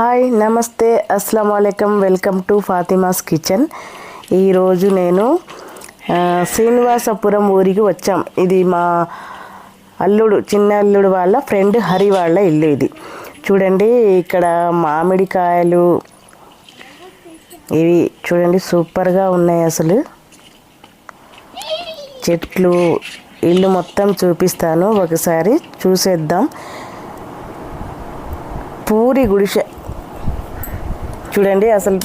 Hi నమస్తే అస్సలం అయికం వెల్కమ్ టు ఫాతిమాస్ కిచెన్. ఈరోజు నేను శ్రీనివాసపురం ఊరికి వచ్చాం. ఇది మా అల్లుడు చిన్న అల్లుడు వాళ్ళ ఫ్రెండ్ హరి వాళ్ళ ఇల్లు ఇది. చూడండి ఇక్కడ మామిడికాయలు ఇవి చూడండి సూపర్గా ఉన్నాయి అసలు. చెట్లు ఇల్లు మొత్తం చూపిస్తాను. ఒకసారి చూసేద్దాం. పూరి గుడిసె చూడండి అసలు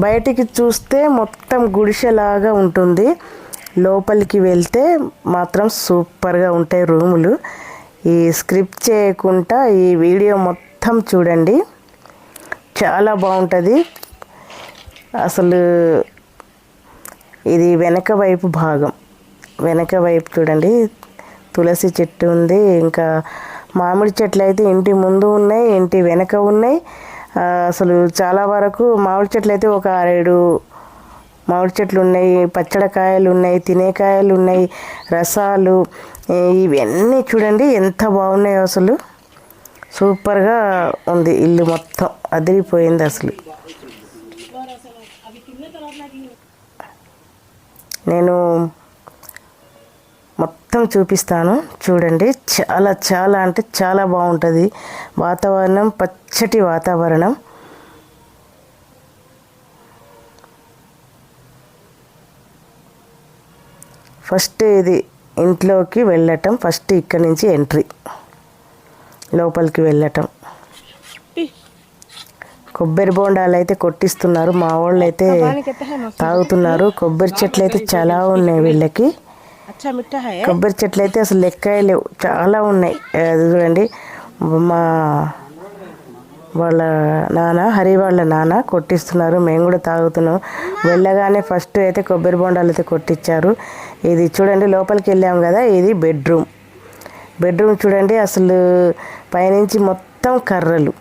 బయటికి చూస్తే మొత్తం గుడిసెలాగా ఉంటుంది. లోపలికి వెళ్తే మాత్రం సూపర్గా ఉంటాయి రూములు. ఈ స్క్రిప్ట్ చేయకుండా ఈ వీడియో మొత్తం చూడండి. చాలా బాగుంటుంది. అసలు ఇది వెనక వైపు భాగం. వెనక వైపు చూడండి. తులసి చెట్టు ఉంది ఇంకా మామిడి చెట్లు అయితే ఇంటి ముందు ఉన్నాయి ఇంటి వెనక ఉన్నాయి. అసలు చాలా వరకు మామిడి చెట్లు అయితే ఒక ఆరేడు మామిడి చెట్లు ఉన్నాయి పచ్చడికాయలు ఉన్నాయి తినేకాయలు ఉన్నాయి రసాలు ఇవన్నీ చూడండి ఎంత బాగున్నాయో అసలు. సూపర్గా ఉంది ఇల్లు మొత్తం అదిరిపోయింది అసలు. నేను మొత్తం చూపిస్తాను. చూడండి చాలా చాలా అంటే చాలా బాగుంటుంది. వాతావరణం పచ్చటి వాతావరణం. ఫస్ట్ ఇది ఇంట్లోకి వెళ్ళటం ఫస్ట్ ఇక్కడి నుంచి ఎంట్రీ. లోపలికి వెళ్ళటం. కొబ్బరి బోండాలు అయితే కొట్టిస్తున్నారు. మా వాళ్ళు అయితే తాగుతున్నారు. కొబ్బరి చెట్లు అయితే చాలా ఉన్నాయి వీళ్ళకి. కొబ్బరి చెట్లు అయితే అసలు లెక్క లేవు. చాలా ఉన్నాయి. అది చూడండి. మా వాళ్ళ నాన్న హరి వాళ్ళ నాన్న కొట్టిస్తున్నారు. మేము కూడా తాగుతున్నాం. వెళ్ళగానే ఫస్ట్ అయితే కొబ్బరి బొండాలు అయితే కొట్టించారు. ఇది చూడండి లోపలికి వెళ్ళాము కదా. ఇది బెడ్రూమ్. బెడ్రూమ్ చూడండి అసలు పైనుంచి మొత్తం కర్రలు.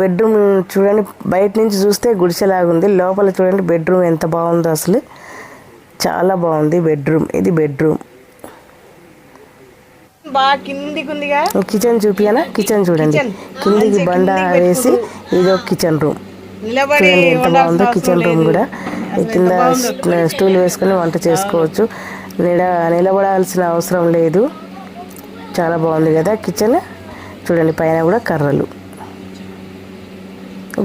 బెడ్రూమ్ చూడండి బయట నుంచి చూస్తే గుడిసెలాగుంది. లోపల చూడండి బెడ్రూమ్ ఎంత బాగుందో అసలు. చాలా బాగుంది బెడ్రూమ్. ఇది బెడ్రూమ్. కిచెన్ చూపియనా కిచెన్ చూడండి. కిందికి బండ వేసి ఇది ఒక కిచెన్ రూమ్. చూడండి ఎంత బాగుందో కిచెన్ రూమ్ కూడా. కింద స్టూల్ వేసుకొని వంట చేసుకోవచ్చు. నిడ నిలబడాల్సిన అవసరం లేదు. చాలా బాగుంది కదా కిచెన్. చూడండి పైన కూడా కర్రలు.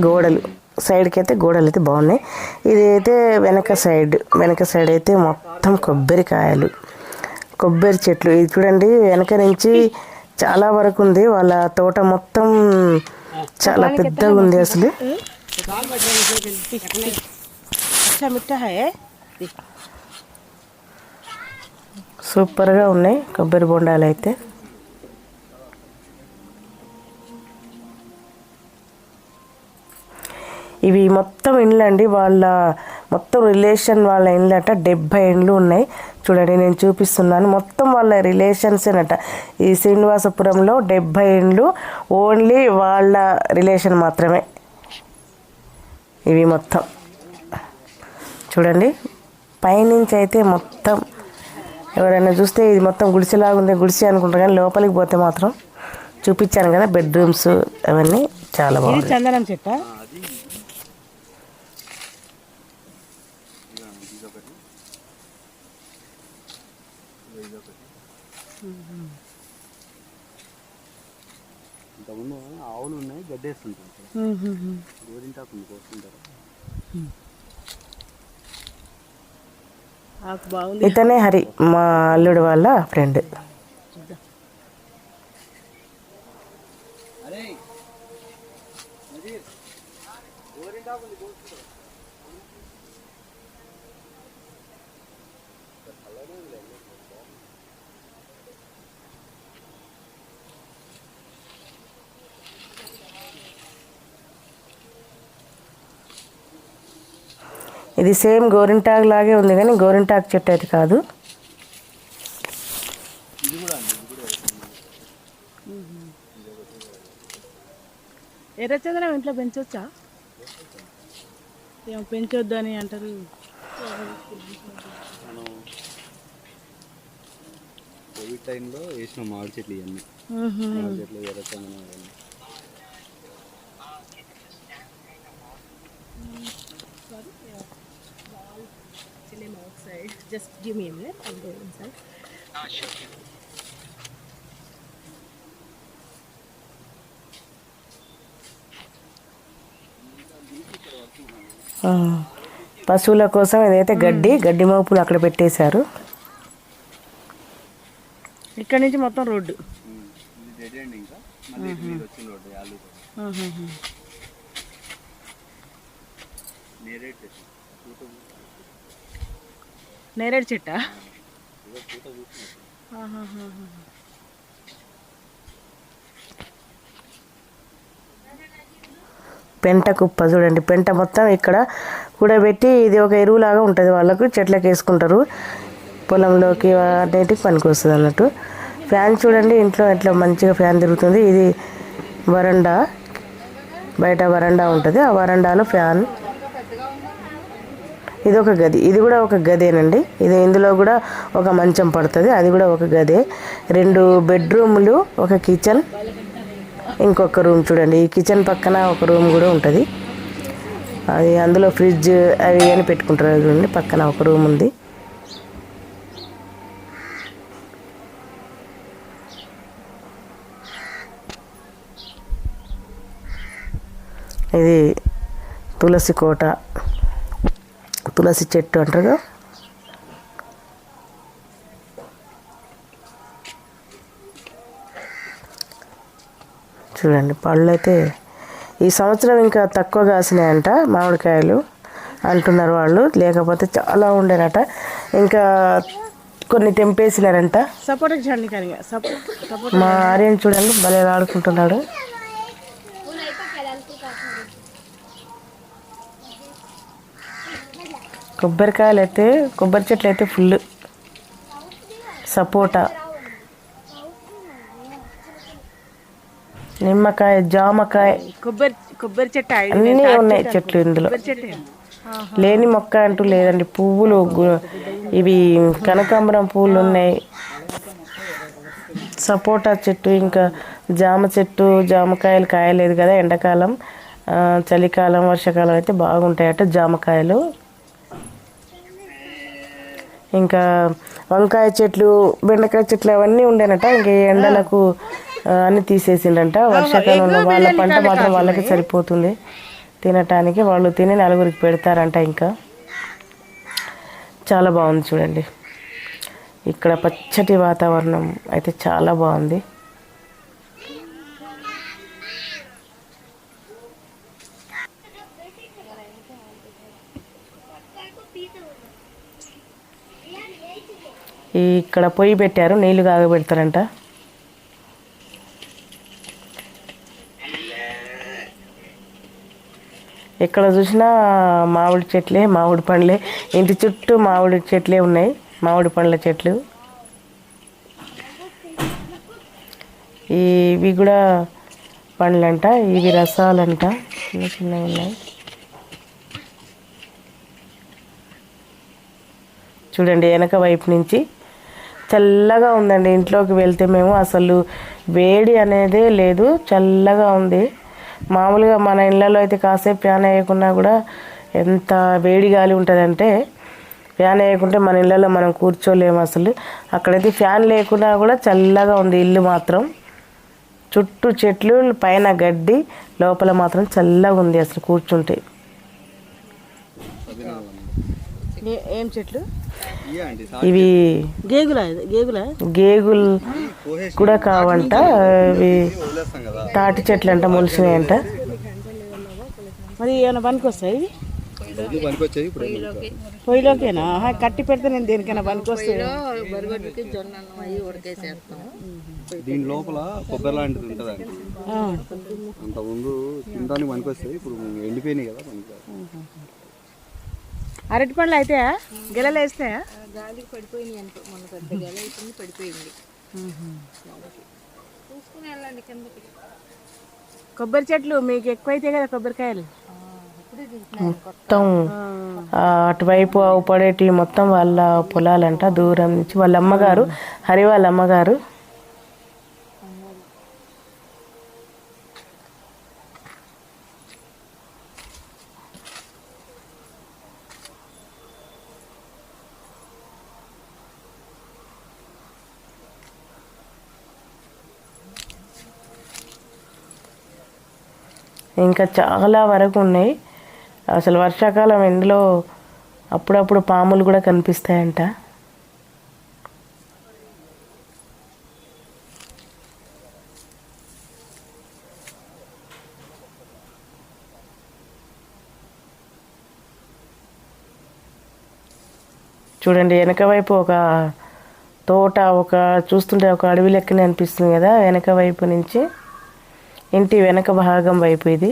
గోడలు. సైడ్కి అయితే గోడలు అయితే బాగున్నాయి. ఇదైతే వెనక సైడ్ వెనక సైడ్ అయితే మొత్తం కొబ్బరికాయలు కొబ్బరి చెట్లు. ఇది చూడండి వెనక నుంచి చాలా వరకు ఉంది. వాళ్ళ తోట మొత్తం చాలా పెద్దగా ఉంది అసలు. సూపర్గా ఉన్నాయి కొబ్బరి బొండాలు అయితే ఇవి మొత్తం ఇండ్లు అండి. వాళ్ళ మొత్తం రిలేషన్ వాళ్ళ ఇండ్లు అట. డెబ్బై ఇండ్లు ఉన్నాయి. చూడండి నేను చూపిస్తున్నాను. మొత్తం వాళ్ళ రిలేషన్స్ అట ఈ శ్రీనివాసపురంలో డెబ్బై ఇండ్లు. ఓన్లీ వాళ్ళ రిలేషన్ మాత్రమే. ఇవి మొత్తం. చూడండి పైనుంచి అయితే మొత్తం. ఎవరైనా చూస్తే ఇది మొత్తం గుడిసెలాగా ఉంది. గుడిసె అనుకుంటారు కానీ లోపలికి పోతే మాత్రం చూపించాను కదా బెడ్రూమ్స్ అవన్నీ చాలా బాగుంది చందనం చెట్ట? కోస్తుంటారు. ఇతనే హరి మా అల్లుడు వాళ్ళ ఫ్రెండ్. ఇది సేమ్ గోరింటాకు లాగే ఉంది కానీ గోరింటాకు చెట్టు అయితే కాదు. ఎర్ర చందనం ఇంట్లో పెంచవచ్చా ఏమో పెంచొద్దు అని అంటారు. మనం కోవిడ్ టైంలో వేసిన మామిడి చెట్లు ఇవన్నీ. మామిడి చెట్లు ఎర్రచందనం just give me minute I go inside ఆ, పశువుల కోసం ఇదైతే గడ్డి గడ్డి మోపులు అక్కడ పెట్టేశారు. ఇక్కడ నుంచి మొత్తం రోడ్డు. ఇది డెడ్ ఎండ్ ఇంకా మళ్ళీ ఇటు మీద వచ్చిన రోడ్డు ఆలు నేరేట్ చెట్టు పూత నేరేడు చెట్ట? పెంట కుప్ప చూడండి. పెంట మొత్తం ఇక్కడ కూడబెట్టి ఇది ఒక ఎరువులాగా ఉంటుంది. వాళ్ళకు చెట్లకు వేసుకుంటారు. పొలంలోకి అన్నిటికి పనికి వస్తుంది అన్నట్టు. ఫ్యాన్ చూడండి. ఇంట్లో ఎట్లా మంచిగా ఫ్యాన్ తిరుగుతుంది. ఇది వరండా. బయట వరండా ఉంటుంది. ఆ వరండాలో ఫ్యాన్ ఇది ఒక గది. ఇది కూడా ఒక గదేనండి. ఇది ఇందులో కూడా ఒక మంచం పడుతుంది. అది కూడా ఒక గదే. రెండు బెడ్రూములు ఒక కిచెన్ ఇంకొక రూమ్ చూడండి. ఈ కిచెన్ పక్కన ఒక రూమ్ కూడా ఉంటుంది. అది అందులో ఫ్రిడ్జ్ అవి అని పెట్టుకుంటారు చూడండి. పక్కన ఒక రూమ్ ఉంది. ఇది తులసి కోట. తులసి చెట్టు అంటారు. చూడండి పళ్ళు అయితే ఈ సంవత్సరం ఇంకా తక్కువ కాసినాయంట మామిడికాయలు. అంటున్నారు వాళ్ళు. లేకపోతే చాలా ఉండేనట. ఇంకా కొన్ని తెంపేసినారంట. మా ఆర్యన్ చూడండి భలే ఆడుకుంటున్నాడు. కొబ్బరికాయలు అయితే కొబ్బరి చెట్లు అయితే ఫుల్ సపోటా. నిమ్మకాయ జామకాయ. కొబ్బరి కొబ్బరి చెట్టు అన్నీ ఉన్నాయి చెట్లు ఇందులో. లేని మొక్క అంటూ లేదండి. పువ్వులు ఇవి కనకాంబరం పువ్వులు ఉన్నాయి. సపోటా చెట్టు ఇంకా జామ చెట్టు జామకాయలు కాయలేదు కదా ఎండాకాలం. చలికాలం వర్షాకాలం అయితే బాగుంటాయట జామకాయలు. ఇంకా వంకాయ చెట్లు బెండకాయ చెట్లు అవన్నీ ఉండేనట. ఇంకా ఈ ఎండలకు అన్ని తీసేసిండంట వర్షాకాలంలో వాళ్ళ పంట మాత్రం వాళ్ళకి సరిపోతుంది. తినటానికి వాళ్ళు తిని నలుగురికి పెడతారంట ఇంకా. చాలా బాగుంది చూడండి. ఇక్కడ పచ్చటి వాతావరణం అయితే చాలా బాగుంది. ఇక్కడ పొయ్యి పెట్టారు నీళ్ళు కాగబెడతారంట. ఎక్కడ చూసినా మామిడి చెట్లే మామిడి పండ్లే. ఇంటి చుట్టూ మామిడి చెట్లే ఉన్నాయి మామిడి పండ్ల చెట్లు. ఇవి కూడా పండ్లంట ఇవి రసాలంట. చిన్న చిన్నవి ఉన్నాయి. చూడండి వెనక వైపు నుంచి చల్లగా ఉందండి. ఇంట్లోకి వెళ్తే మేము అసలు వేడి అనేదే లేదు. చల్లగా ఉంది. మామూలుగా మన ఇళ్ళలో అయితే కాసేపు ఫ్యాన్ వేయకున్నా కూడా ఎంత వేడి గాలి ఉంటుందంటే ఫ్యాన్ వేయకుంటే మన ఇళ్ళలో మనం కూర్చోలేము అసలు. అక్కడైతే ఫ్యాన్ లేకున్నా కూడా చల్లగా ఉంది ఇల్లు మాత్రం. చుట్టూ చెట్లు పైన గడ్డి లోపల మాత్రం చల్లగా ఉంది అసలు కూర్చుంటే. ఏ- చెట్లు? అండి ఇవి గేగులా కూడా కావంట ఇవి తాటి చెట్లు అంట మొలిసినాయంట. మరి ఏమైనా పనికి వస్తాయి ఇవి? డబ్బులు పనికొచ్చాయి ఇప్పుడు పొయ్యిలోకేనా? కట్టి పెడితే నేను దేనికైనా పనికి వస్తాయి దీని లోపల కొబ్బరి లాంటిది ఉంటుందండి. అంత ముందు తినడానికి పనికొస్తాయి ఇప్పుడు ఎండిపోయినాయి కదా పనికి అరటి పండ్లు అయితే గెలలు వేస్తాయా గాలికి పడిపోయినాయి అనుకో మొన్న పెద్ద గెల అయిపోయింది పడిపోయింది. చూసుకుని వెళ్ళండి కిందకి. కొబ్బరి చెట్లు మీకు ఎక్కువైతే కదా కొబ్బరికాయలు? మొత్తం ఆ, అటువైపు అవు పడేటి మొత్తం వాళ్ళ పొలాలంట దూరం నుంచి వాళ్ళ అమ్మగారు హరి వాళ్ళ అమ్మగారు. ఇంకా చాలా వరకు ఉన్నాయి. అసలు వర్షాకాలం ఎండలో అప్పుడప్పుడు పాములు కూడా కనిపిస్తాయంట. చూడండి వెనక వైపు ఒక తోట ఒక చూస్తుంటే ఒక అడవి లెక్కనే అనిపిస్తుంది కదా వెనక వైపు నుంచి. ఇంటి వెనక భాగం వైపు ఇది.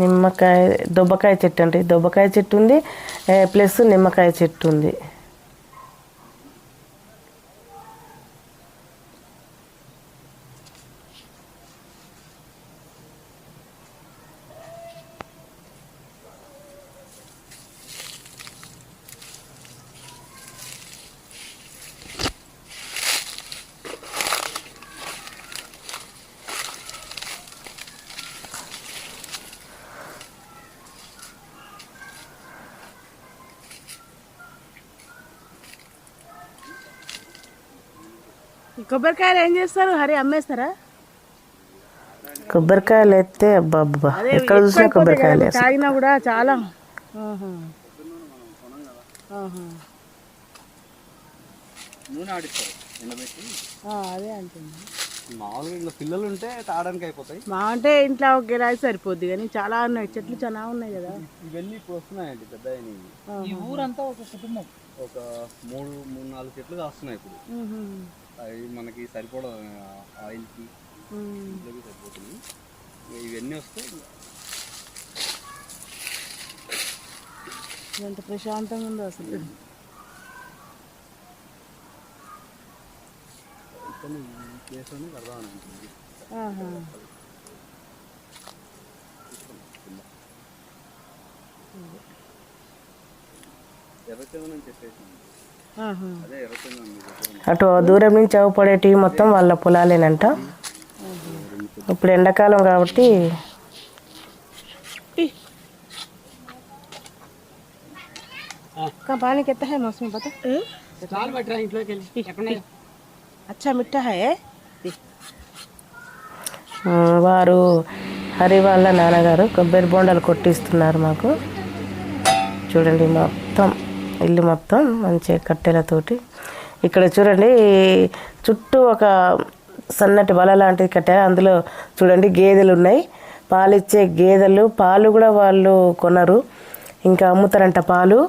నిమ్మకాయ దొబ్బకాయ చెట్టు అండి. దొబ్బకాయ చెట్టు ఉంది. ప్లస్ నిమ్మకాయ చెట్టు ఉంది. కొబ్బరికాయలు ఏం చేస్తారు? హరి అమ్మేస్తారా? కొబ్బరికాయలు ఎత్తే అబ్బా అబ్బా. అదే ఎక్కడ చూసినా కొబ్బరికాయలు తాగినా కూడా చాలా. అదే అంటుంది మామూలుగా పిల్లలు ఉంటే తాగడానికి అయిపోతాయి. మా అంటే ఇంట్లో ఒక గిరాయి సరిపోద్ది కానీ చాలా ఉన్నాయి చెట్లు చాలా ఉన్నాయి కదా. ఇవన్నీ ఇప్పుడు వస్తున్నాయండి పెద్ద. ఈ ఊరంతా ఒక కుటుంబం. ఒక మూడు మూడు నాలుగు చెట్లు కాస్తున్నాయి ఇప్పుడు. అవి మనకి సరిపడ ఆయిల్కి? ఇంట్లోకి సరిపోతుంది. ఇవన్నీ వస్తే ఎంత ప్రశాంతంగా ఉందో అసలు. ఇక్కడ కడదామని ఆహా. ఎర్రచందనం చెప్పేసి ఆహా. అదే ఎర్రచందనం మీ దగ్గర ఉంది. అటు దూరం నుంచి అవపడేటివి మొత్తం వాళ్ళ పొలాలేనంట ఇప్పుడు ఎండాకాలం కాబట్టి का पानी कितना है मौसमी पता చాలు పట్టరా ఇంట్లోకి వెళ్ళి ఎక్కడ अच्छा मिठा है ఉమ్, వారు హరి వాళ్ళ నాన్నగారు కొబ్బరి బొండాలు కొట్టిస్తున్నారు మాకు చూడండి మొత్తం ఇల్లు మొత్తం మంచిగా కట్టెలతోటి. ఇక్కడ చూడండి చుట్టూ ఒక సన్నటి వల లాంటిది కట్టారు. అందులో చూడండి గేదెలు ఉన్నాయి. పాలిచ్చే గేదెలు పాలు కూడా వాళ్ళు కొనరు. ఇంకా అమ్ముతారంట పాలు.